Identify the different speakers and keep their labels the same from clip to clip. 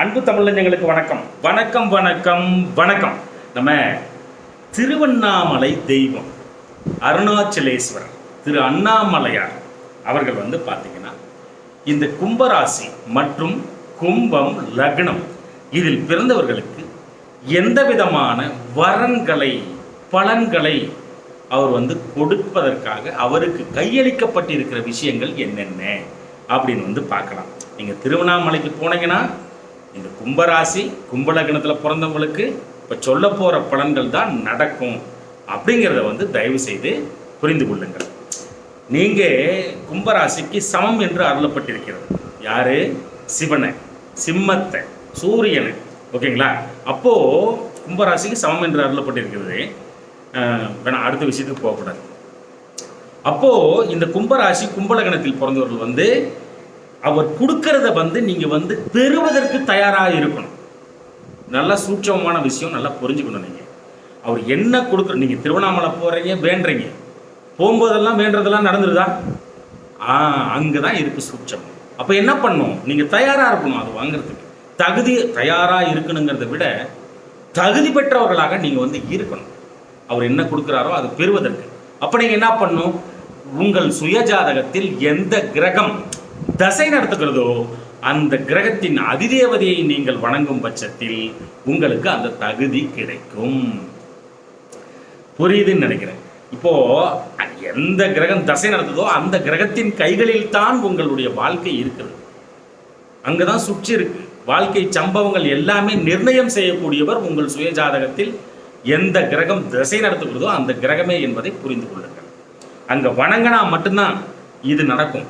Speaker 1: அன்பு தமிழஞ்சங்களுக்கு வணக்கம். வணக்கம் வணக்கம் வணக்கம். நம்ம திருவண்ணாமலை தெய்வம் அருணாச்சலேஸ்வரர் திரு அண்ணாமலையார் அவர்கள் வந்து பார்த்தீங்கன்னா இந்த கும்பராசி மற்றும் கும்பம் லக்னம் இதில் பிறந்தவர்களுக்கு எந்த விதமான வரன்களை பலன்களை அவர் வந்து கொடுப்பதற்காக அவருக்கு கையளிக்கப்பட்டிருக்கிற விஷயங்கள் என்னென்ன? அப்படின்னு வந்து பார்க்கலாம். நீங்கள் திருவண்ணாமலைக்கு போனீங்கன்னா இந்த கும்பராசி கும்பலக்னத்தில் பிறந்தவங்களுக்கு இப்போ சொல்ல போகிற பலன்கள் தான் நடக்கும் அப்படிங்கிறத வந்து தயவு செய்து புரிந்து கொள்ளுங்கள். நீங்கள் கும்பராசிக்கு சமம் என்று அருளப்பட்டிருக்கிறது. யாரு? சிவனை சிம்மத்தை சூரியனை. ஓகேங்களா? அப்போது கும்பராசிக்கு சமம் என்று அருளப்பட்டிருக்கிறது. அஹ், வேணாம் அடுத்த விஷயத்துக்கு போகக்கூடாது. அப்போது இந்த கும்பராசி கும்பலகணத்தில் பிறந்தவர்கள் வந்து அவர் கொடுக்கறத வந்து நீங்கள் வந்து பெறுவதற்கு தயாராக இருக்கணும். நல்ல சூட்சமான விஷயம் நல்லா புரிஞ்சுக்கணும் நீங்கள் அவர் என்ன கொடுக்குற நீங்கள் திருவண்ணாமலை போகிறீங்க வேண்டுறீங்க போகும்போதெல்லாம் வேண்டுறதெல்லாம் நடந்துருதா? ஆ அங்கே தான் இருக்குது சூட்சம் அப்போ என்ன பண்ணும் நீங்கள் தயாராக இருக்கணும் அது வாங்குறதுக்கு. தகுதி தயாராக இருக்கணுங்கிறத விட தகுதி பெற்றவர்களாக நீங்கள் வந்து இருக்கணும். அவர் என்ன கொடுக்குறாரோ அது பெறுவதற்கு. அப்போ நீங்கள் என்ன பண்ணணும்? உங்கள் சுயஜாதகத்தில் எந்த கிரகம் தசை நடத்துகிறதோ அந்த கிரகத்தின் அதிதேவதையை நீங்கள் வணங்கும் பட்சத்தில் உங்களுக்கு அந்த தகுதி கிடைக்கும். புரியுதுன்னு நினைக்கிறேன். இப்போ எந்த கிரகம் தசை நடத்துதோ அந்த கிரகத்தின் கைகளில் தான் உங்களுடைய வாழ்க்கை இருக்கிறது. அங்கதான் சுற்றி இருக்கு. வாழ்க்கை சம்பவங்கள் எல்லாமே நிர்ணயம் செய்யக்கூடியவர் உங்கள் சுயஜாதகத்தில் எந்த கிரகம் திசை நடத்துகிறதோ அந்த கிரகமே என்பதை புரிந்து கொள்ளுங்கள். அங்க வணங்கினா மட்டும்தான் இது நடக்கும்.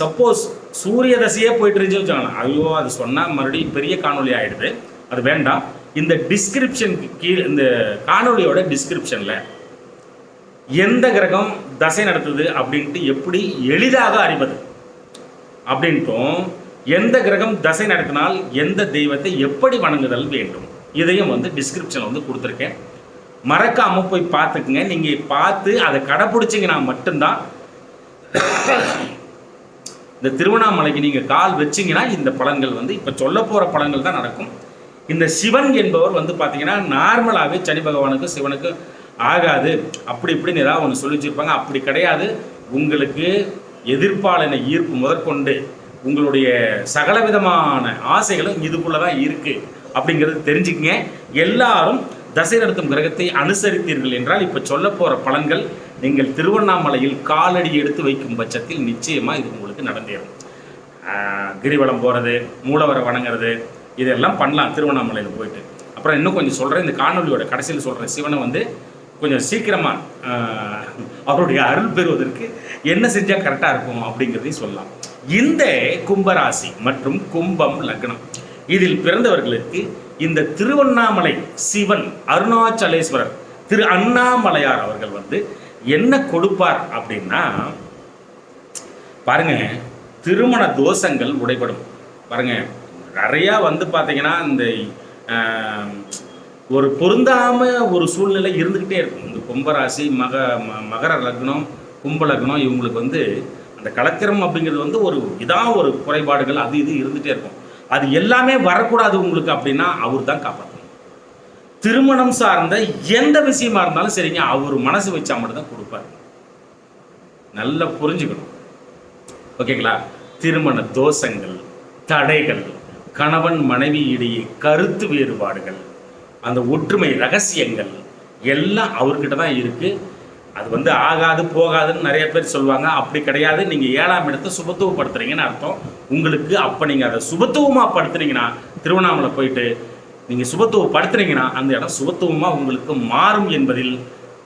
Speaker 1: சப்போஸ் சூரிய தசையே போயிட்டு இருந்துச்சு வச்சுக்கோங்களேன். ஐயோ அது சொன்னால் மறுபடியும் பெரிய காணொளி ஆகிடுது அது வேண்டாம். இந்த டிஸ்கிரிப்ஷனுக்கு கீழே இந்த காணொலியோட டிஸ்கிரிப்ஷனில் எந்த கிரகம் தசை நடத்துது அப்படின்ட்டு எப்படி எளிதாக அறிவது? அப்படின்ட்டும் எந்த கிரகம் தசை நடத்தினால் எந்த தெய்வத்தை எப்படி வணங்குதல் வேண்டும்? இதையும் வந்து டிஸ்கிரிப்ஷனில் வந்து கொடுத்துருக்கேன். மறக்காம போய் பார்த்துக்குங்க. நீங்கள் பார்த்து அதை கடைப்பிடிச்சிங்கன்னா மட்டும்தான் இந்த திருவண்ணாமலைக்கு நீங்கள் கால் வச்சீங்கன்னா இந்த பலன்கள் வந்து இப்போ சொல்ல போகிற பலன்கள் தான் நடக்கும். இந்த சிவன் என்பவர் வந்து பார்த்தீங்கன்னா நார்மலாகவே சனி பகவானுக்கு சிவனுக்கு ஆகாது. அப்படி இப்படின்னு ஏதாவது ஒன்று சொல்லி வச்சுருப்பாங்க அப்படி கிடையாது. உங்களுக்கு எதிர்ப்பாளனை ஈர்ப்பு முதற்கொண்டு உங்களுடைய சகலவிதமான ஆசைகளும் இதுக்குள்ளே தான் இருக்குது அப்படிங்கிறது தெரிஞ்சுக்கங்க. எல்லாரும் தசை நடத்தும் கிரகத்தை அனுசரித்தீர்கள் என்றால் இப்போ சொல்ல போகிற பலன்கள் நீங்கள் திருவண்ணாமலையில் காலடி எடுத்து வைக்கும் பட்சத்தில் நிச்சயமாக இது உங்களுக்கு நடந்தேறும். கிரிவலம் போகிறது மூலவரை வணங்குறது இதெல்லாம் பண்ணலாம் திருவண்ணாமலையில் போயிட்டு. அப்புறம் இன்னும் கொஞ்சம் சொல்கிறேன் இந்த காணொலியோட கடைசியில் சொல்கிறேன் சிவனை வந்து கொஞ்சம் சீக்கிரமாக அவருடைய அருள் பெறுவதற்கு என்ன செஞ்சால் கரெக்டாக இருக்கும் அப்படிங்கிறதையும் சொல்லலாம். இந்த கும்பராசி மற்றும் கும்பம் லக்னம் இதில் பிறந்தவர்களுக்கு இந்த திருவண்ணாமலை சிவன் அருணாச்சலேஸ்வரர் திரு அண்ணாமலையார் அவர்கள் வந்து என்ன கொடுப்பார் அப்படின்னா பாருங்க திருமண தோஷங்கள் உடைபடும். பாருங்க நிறையா வந்து பார்த்தீங்கன்னா இந்த ஒரு பொருந்தாம ஒரு சூழ்நிலை இருந்துக்கிட்டே இருக்கும். இந்த கும்பராசி மக ம- மகர லக்னம் கும்ப லக்னம் இவங்களுக்கு வந்து அந்த கலக்கிரம் அப்படிங்கிறது வந்து ஒரு இதான் ஒரு குறைபாடுகள் அது இது இருந்துகிட்டே இருக்கும். அது எல்லாமே வரக்கூடாது உங்களுக்கு அப்படின்னா அவர் தான் காப்பாற்றணும் திருமணம் சார்ந்த எந்த விஷயமா இருந்தாலும் சரிங்க அவர் மனசு வச்சா மட்டும் தான் கொடுப்பாரு. நல்லா புரிஞ்சுக்கணும். ஓகேங்களா? திருமண தோஷங்கள் தடைகள் கணவன் மனைவி இடையே கருத்து வேறுபாடுகள் அந்த ஒற்றுமை ரகசியங்கள் எல்லாம் அவர்கிட்ட தான் இருக்கு. அது வந்து ஆகாது போகாதுன்னு நிறைய பேர் சொல்லுவாங்க. அப்படி கிடையாது. நீங்கள் ஏழாம் இடத்தை சுபத்துவப்படுத்துறீங்கன்னு அர்த்தம். உங்களுக்கு அப்போ நீங்கள் அதை சுபத்துவமாக படுத்துனீங்கன்னா திருவண்ணாமலை போயிட்டு நீங்கள் சுபத்துவப்படுத்துனீங்கன்னா அந்த இடம் சுபத்துவமாக உங்களுக்கு மாறும் என்பதில்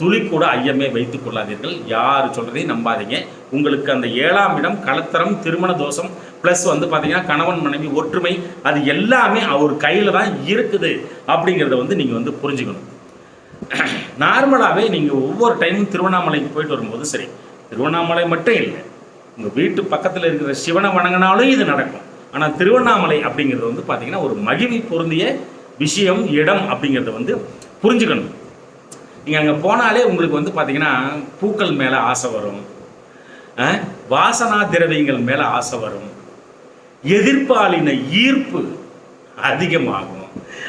Speaker 1: துளி கூட ஐயமே வைத்துக் கொள்ளாதீர்கள். யார் சொல்கிறதையும் நம்பாதீங்க. உங்களுக்கு அந்த ஏழாம் இடம் கலத்தரம் திருமண தோஷம் ப்ளஸ் வந்து பார்த்தீங்கன்னா கணவன் மனைவி ஒற்றுமை அது எல்லாமே அவர் கையில் தான் இருக்குது. அப்படிங்கிறத வந்து நீங்கள் வந்து புரிஞ்சுக்கணும். நார்மலாகவே நீங்கள் ஒவ்வொரு டைமும் திருவண்ணாமலைக்கு போயிட்டு வரும்போது சரி திருவண்ணாமலை மட்டும் இல்லை உங்கள் வீட்டு பக்கத்தில் இருக்கிற சிவனை வணங்கினாலும் இது நடக்கும். ஆனால் திருவண்ணாமலை அப்படிங்கிறது வந்து பார்த்தீங்கன்னா ஒரு மகிழ்வி பொருந்திய விஷயம் இடம் அப்படிங்கிறத வந்து புரிஞ்சுக்கணும். நீங்கள் அங்கே போனாலே உங்களுக்கு வந்து பார்த்தீங்கன்னா பூக்கள் மேலே ஆசை வரும். வாசனா திரவியங்கள் மேலே ஆசை வரும். எதிர்ப்பாலின ஈர்ப்பு அதிகமாகும்.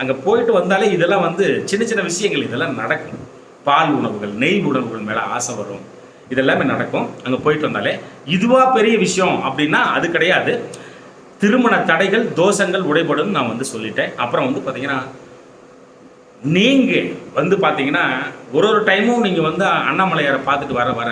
Speaker 1: அங்கே போயிட்டு வந்தாலே இதெல்லாம் வந்து சின்ன சின்ன விஷயங்கள் இதெல்லாம் நடக்கும். பால் உணவுகள் நெய் உணவுகள் மேலே ஆசை வரும். இதெல்லாமே நடக்கும். அங்கே போயிட்டு வந்தாலே இதுவாக பெரிய விஷயம் அப்படின்னா அது கிடையாது. திருமண தடைகள் தோஷங்கள் உடைபடும் நான் வந்து சொல்லிட்டேன். அப்புறம் வந்து பார்த்தீங்கன்னா நீங்கள் வந்து பார்த்தீங்கன்னா ஒரு ஒரு டைமும் நீங்கள் வந்து அண்ணாமலையாரை பார்த்துட்டு வர வர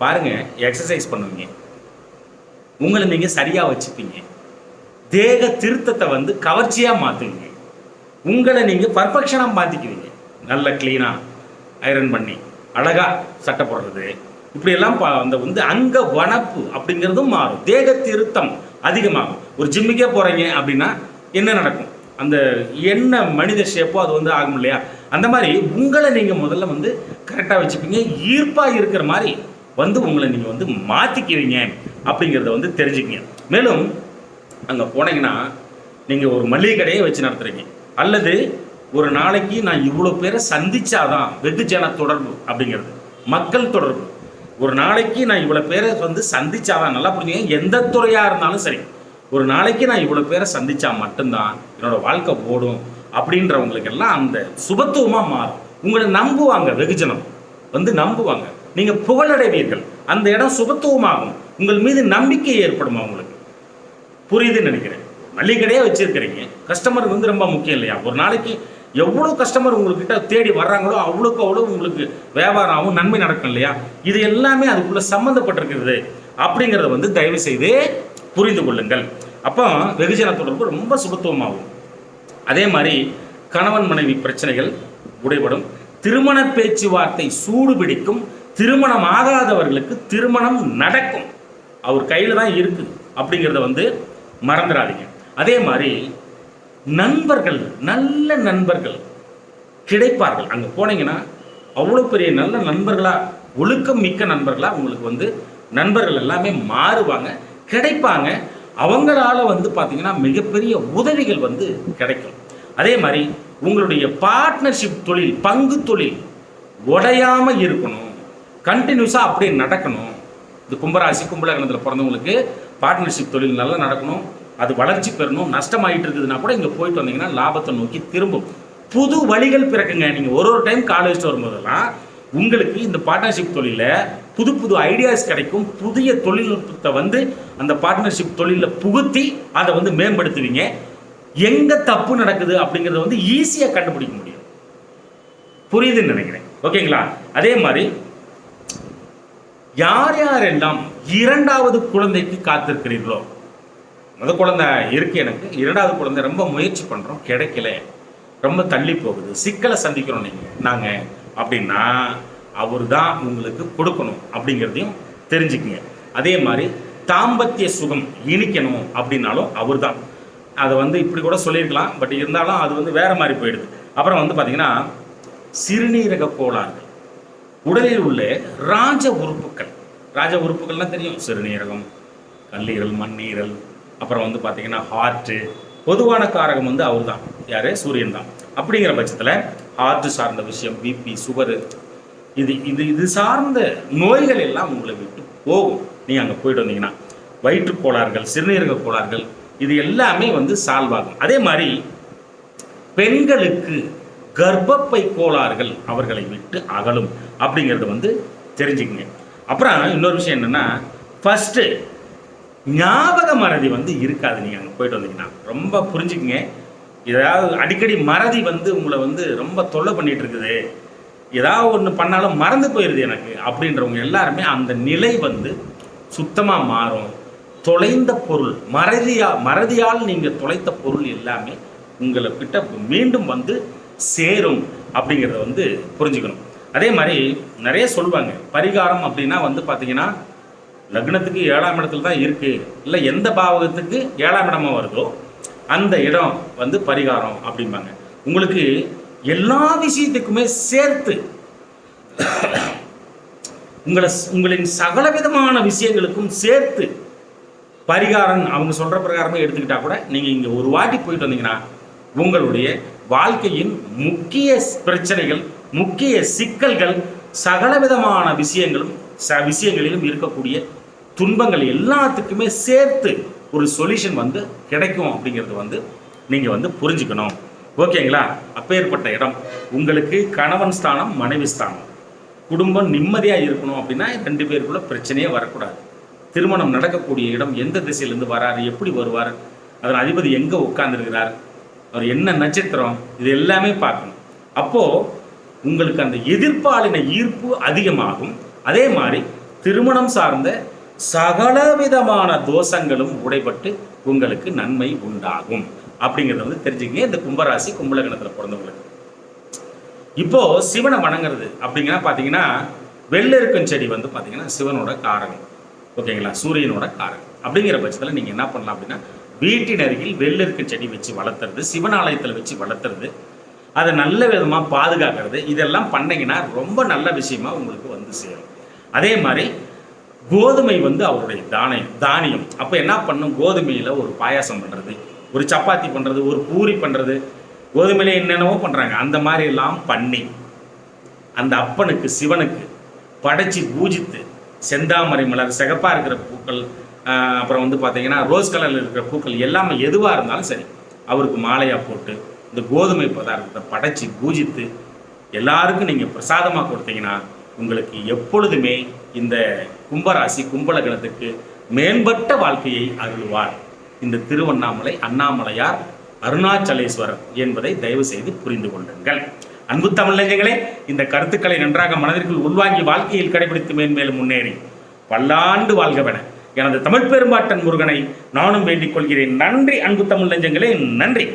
Speaker 1: பாருங்கள் எக்ஸசைஸ் பண்ணுவீங்க. உங்களை நீங்கள் சரியாக வச்சுப்பீங்க. தேக திருத்தத்தை வந்து கவர்ச்சியாக மாற்றுவீங்க உங்களை நீங்கள் பர்ஃபெக்ஷனாக மாற்றிக்குவீங்க நல்ல க்ளீனாக ஐரன் பண்ணி அழகாக சட்டை போடுறது. இப்படியெல்லாம் பா அந்த வந்து அங்க வனப்பு அப்படிங்கிறதும் மாறும். தேக திருத்தம் அதிகமாகும். ஒரு ஜிம்முக்கே போகிறீங்க அப்படின்னா என்ன நடக்கும்? அந்த என்ன மனித ஷேப்போ அது வந்து ஆகும் இல்லையா? அந்த மாதிரி உங்களை நீங்கள் முதல்ல வந்து கரெக்டாக வச்சுப்பீங்க. ஈர்ப்பாக இருக்கிற மாதிரி வந்து உங்களை நீங்கள் வந்து மாற்றிக்குவீங்க அப்படிங்கிறத வந்து தெரிஞ்சுக்கிங்க. மேலும் அங்கே போனீங்கன்னா நீங்கள் ஒரு மளிகை கடையை வச்சு நடத்துகிறீங்க அல்லது ஒரு நாளைக்கு நான் இவ்வளோ பேரை சந்திச்சாதான் வெகுஜன தொடர்பு அப்படிங்கிறது. மக்கள் தொடர்பு. ஒரு நாளைக்கு நான் இவ்வளோ பேரை வந்து சந்திச்சாதான் நல்லா புரிஞ்சுங்க. எந்த துறையாக இருந்தாலும் சரி. ஒரு நாளைக்கு நான் இவ்வளோ பேரை சந்தித்தா மட்டும்தான் என்னோட வாழ்க்கை ஓடும் அப்படின்றவங்களுக்கெல்லாம் அந்த சுபத்துவமாக மாறும். உங்களை நம்புவாங்க வெகுஜனம் வந்து நம்புவாங்க. நீங்கள் புகழடைவீர்கள். அந்த இடம் சுபத்துவமாகும். உங்கள் மீது நம்பிக்கை ஏற்படும் அவங்களுக்கு புரியுதுன்னு நினைக்கிறேன். மளிகை கடையே கஸ்டமர் வந்து ரொம்ப முக்கியம் இல்லையா? ஒரு நாளைக்கு எவ்வளோ கஸ்டமர் உங்கள்கிட்ட தேடி வர்றாங்களோ அவ்வளோக்கு அவ்வளோ உங்களுக்கு வியாபாரம் ஆகும் நன்மை நடக்கும் இல்லையா? இது எல்லாமே அதுக்குள்ளே சம்மந்தப்பட்டிருக்கிறது அப்படிங்கிறத வந்து தயவு செய்து புரிந்து கொள்ளுங்கள். அப்போ வெகுஜன தொடர்பு ரொம்ப சுபத்துவமாகும். அதே மாதிரி கணவன் மனைவி பிரச்சனைகள் உடைபடும். திருமண பேச்சுவார்த்தை சூடு பிடிக்கும். திருமணம் ஆகாதவர்களுக்கு திருமணம் நடக்கும். அவர் கையில் தான் இருக்குது. அப்படிங்கிறத வந்து மறந்துடாதீங்க. அதே மாதிரி நண்பர்கள் நல்ல நண்பர்கள் கிடைப்பார்கள். அங்கே போனீங்கன்னா அவ்வளோ பெரிய நல்ல நண்பர்களாக ஒழுக்கம் மிக்க நண்பர்களாக உங்களுக்கு வந்து நண்பர்கள் எல்லாமே மாறுவாங்க கிடைப்பாங்க. அவங்களால வந்து பார்த்தீங்கன்னா மிகப்பெரிய உதவிகள் வந்து கிடைக்கும். அதே மாதிரி உங்களுடைய பார்ட்னர்ஷிப் தொழில் பங்கு தொழில் உடையாமல் இருக்கணும். கண்டினியூஸாக அப்படியே நடக்கணும். இந்த கும்பராசி கும்பலகணத்தில் பிறந்தவங்களுக்கு பார்ட்னர்ஷிப் தொழில் நல்லா நடக்கணும். அது வளர்ச்சி பெறணும் நஷ்டமாயிட்டு இருக்குதுன்னா கூட இங்கே போயிட்டு வந்தீங்கன்னா லாபத்தை நோக்கி திரும்பும். புது வழிகள் பிறக்குங்க. நீங்கள் ஒரு ஒரு டைம் கால் வச்சுட்டு வரும்போதெல்லாம் உங்களுக்கு இந்த பார்ட்னர்ஷிப் தொழிலில் புது புது ஐடியாஸ் கிடைக்கும். புதிய தொழில்நுட்பத்தை வந்து அந்த பார்ட்னர்ஷிப் தொழிலில் புகுத்தி அதை வந்து மேம்படுத்துவீங்க. எங்கே தப்பு நடக்குது அப்படிங்கிறத வந்து ஈஸியாக கண்டுபிடிக்க முடியும். புரியுதுன்னு நினைக்கிறேன். ஓகேங்களா? அதே மாதிரி யார் யாரெல்லாம் இரண்டாவது குழந்தைக்கு காத்திருக்கிறீர்களோ முத குழந்தை இருக்குது எனக்கு. இரண்டாவது குழந்தை ரொம்ப முயற்சி பண்ணுறோம் கிடைக்கல. ரொம்ப தள்ளி போகுது. சிக்கலை சந்திக்கிறோம் நீங்கள் நாங்கள் அப்படின்னா அவர் தான் உங்களுக்கு கொடுக்கணும் அப்படிங்கிறதையும் தெரிஞ்சுக்கிங்க. அதே மாதிரி தாம்பத்திய சுகம் இனிக்கணும் அப்படின்னாலும் அவர் தான் அதை வந்து இப்படி கூட சொல்லியிருக்கலாம். பட் இருந்தாலும் அது வந்து வேறு மாதிரி போயிடுது. அப்புறம் வந்து பார்த்தீங்கன்னா சிறுநீரக கோளாறுகள். உடலில் உள்ள ராஜ உறுப்புகள். ராஜ உறுப்புகள்லாம் தெரியும். சிறுநீரகம் கல்லீரல் மண்ணீரல் அப்புறம் வந்து பார்த்திங்கன்னா ஹார்ட்டு பொதுவான காரகம் வந்து அவர் தான் யார்? சூரியன் தான். அப்படிங்கிற பட்சத்தில் ஹார்ட் சார்ந்த விஷயம் பிபி சுகரு இது இது இது சார்ந்த நோய்கள் எல்லாம் உங்களை விட்டு போகும். நீங்கள் அங்கே போயிட்டு வந்தீங்கன்னா. வயிற்றுக் கோளாறுகள் சிறுநீரக கோளாறுகள் இது எல்லாமே வந்து சால்வ் ஆகும். அதே மாதிரி பெண்களுக்கு கர்ப்பப்பை கோளாறுகள் அவர்களை விட்டு அகலும் அப்படிங்கிறத வந்து தெரிஞ்சுக்கங்க. அப்புறம் இன்னொரு விஷயம் என்னென்னா ஃபஸ்ட்டு ஞாபக மறதி வந்து இருக்காது நீங்கள் அங்கே போயிட்டு வந்தீங்கன்னா. ரொம்ப புரிஞ்சுக்குங்க. ஏதாவது அடிக்கடி மறதி வந்து உங்களை வந்து ரொம்ப தொல்லை பண்ணிகிட்டு இருக்குது ஏதாவது ஒன்று பண்ணாலும் மறந்து போயிடுது எனக்கு அப்படின்றவங்க எல்லாருமே அந்த நிலை வந்து சுத்தமாக மாறும். தொலைந்த பொருள் மறதியா மறதியால் நீங்கள் தொலைத்த பொருள் எல்லாமே உங்களை கிட்ட மீண்டும் வந்து சேரும் அப்படிங்கிறத வந்து புரிஞ்சுக்கணும். அதே மாதிரி நிறைய சொல்லுவாங்க பரிகாரம் அப்படின்னா வந்து பார்த்தீங்கன்னா லக்னத்துக்கு ஏழாம் இடத்துல தான் இருக்குது இல்லை எந்த பாவகத்துக்கு ஏழாம் இடமா வருதோ அந்த இடம் வந்து பரிகாரம் அப்படிம்பாங்க. உங்களுக்கு எல்லா விஷயத்துக்குமே சேர்த்து உங்களை உங்களின் சகல விதமான விஷயங்களுக்கும் சேர்த்து பரிகாரம் அவங்க சொல்கிற பிரகாரமே எடுத்துக்கிட்டா கூட நீங்கள் இங்கே ஒரு வாட்டி போயிட்டு வந்தீங்கன்னா உங்களுடைய வாழ்க்கையின் முக்கிய பிரச்சனைகள் முக்கிய சிக்கல்கள் சகல விதமான விஷயங்களும் ச விஷயங்களிலும் இருக்கக்கூடிய துன்பங்கள் எல்லாத்துக்குமே சேர்த்து ஒரு சொல்யூஷன் வந்து கிடைக்கும் அப்படிங்கிறது வந்து நீங்கள் வந்து புரிஞ்சுக்கணும். ஓகேங்களா? அப்பேற்பட்ட இடம். உங்களுக்கு கணவன் ஸ்தானம் மனைவி ஸ்தானம். குடும்பம் நிம்மதியாக இருக்கணும் அப்படின்னா ரெண்டு பேருக்குள்ள பிரச்சனையே வரக்கூடாது. திருமணம் நடக்கக்கூடிய இடம் எந்த திசையிலேருந்து வராரு எப்படி வருவார் அதன் அதிபதி எங்கே உட்கார்ந்துருக்கிறார் அவர் என்ன நட்சத்திரம் இது எல்லாமே பார்க்கணும். அப்போது உங்களுக்கு அந்த எதிர்ப்பாளின ஈர்ப்பு அதிகமாகும். அதே மாதிரி திருமணம் சார்ந்த சகல விதமான தோஷங்களும் உடைபட்டு உங்களுக்கு நன்மை உண்டாகும். அப்படிங்கிறத வந்து தெரிஞ்சுக்கங்க. இந்த கும்பராசி கும்பலகணத்தில் பிறந்தவங்களுக்கு. இப்போ சிவனை வணங்குறது அப்படிங்கன்னா பார்த்தீங்கன்னா வெள்ளெருக்கும் செடி வந்து பார்த்தீங்கன்னா சிவனோட காரகம். ஓகேங்களா? சூரியனோட காரகம். அப்படிங்கிற பட்சத்தில் நீங்கள் என்ன பண்ணலாம் அப்படின்னா வீட்டின் அருகில் வெள்ளெருக்கும் செடி வச்சு வளர்த்துறது சிவனாலயத்தில் வச்சு வளர்த்துறது அதை நல்ல விதமாக பாதுகாக்கிறது இதெல்லாம் பண்ணிங்கன்னா ரொம்ப நல்ல விஷயமா உங்களுக்கு வந்து சேரும். அதே மாதிரி கோதுமை வந்து அவருடைய தானியம் தானியம். அப்போ என்ன பண்ணும்? கோதுமையில் ஒரு பாயாசம் பண்ணுறது ஒரு சப்பாத்தி பண்ணுறது ஒரு பூரி பண்ணுறது கோதுமையில என்னென்னவோ பண்ணுறாங்க அந்த மாதிரி எல்லாம் பண்ணி அந்த அப்பனுக்கு சிவனுக்கு படைச்சி பூஜித்து செந்தாமரை மலர் சிகப்பாக இருக்கிற பூக்கள் அப்புறம் வந்து பார்த்தீங்கன்னா ரோஸ் கலரில் இருக்கிற பூக்கள் எல்லாமே எதுவாக இருந்தாலும் சரி அவருக்கு மாலையாக போட்டு இந்த கோதுமை பதார்த்தத்தை படைச்சி பூஜித்து எல்லாருக்கும் நீங்கள் பிரசாதமாக கொடுத்தீங்கன்னா உங்களுக்கு எப்பொழுதுமே இந்த கும்பராசி கும்பலகணத்துக்கு மேம்பட்ட வாழ்க்கையை அருள்வார். இந்த திருவண்ணாமலை அண்ணாமலையார் அருணாச்சலேஸ்வரர் என்பதை தயவு செய்து புரிந்து கொள்ளுங்கள். அன்பு தமிழர்களே இந்த கருத்துக்களை நன்றாக மனதிற்குள் உள்வாங்கி வாழ்க்கையில் கடைபிடித்து மேன்மேலும் முன்னேறி பல்லாண்டு வாழ்கவென எனது தமிழ் பெரும்பாட்டன் முருகனை நானும் வேண்டிக் கொள்கிறேன். நன்றி அன்பு தமிழ் நெஞ்சங்களே நன்றி.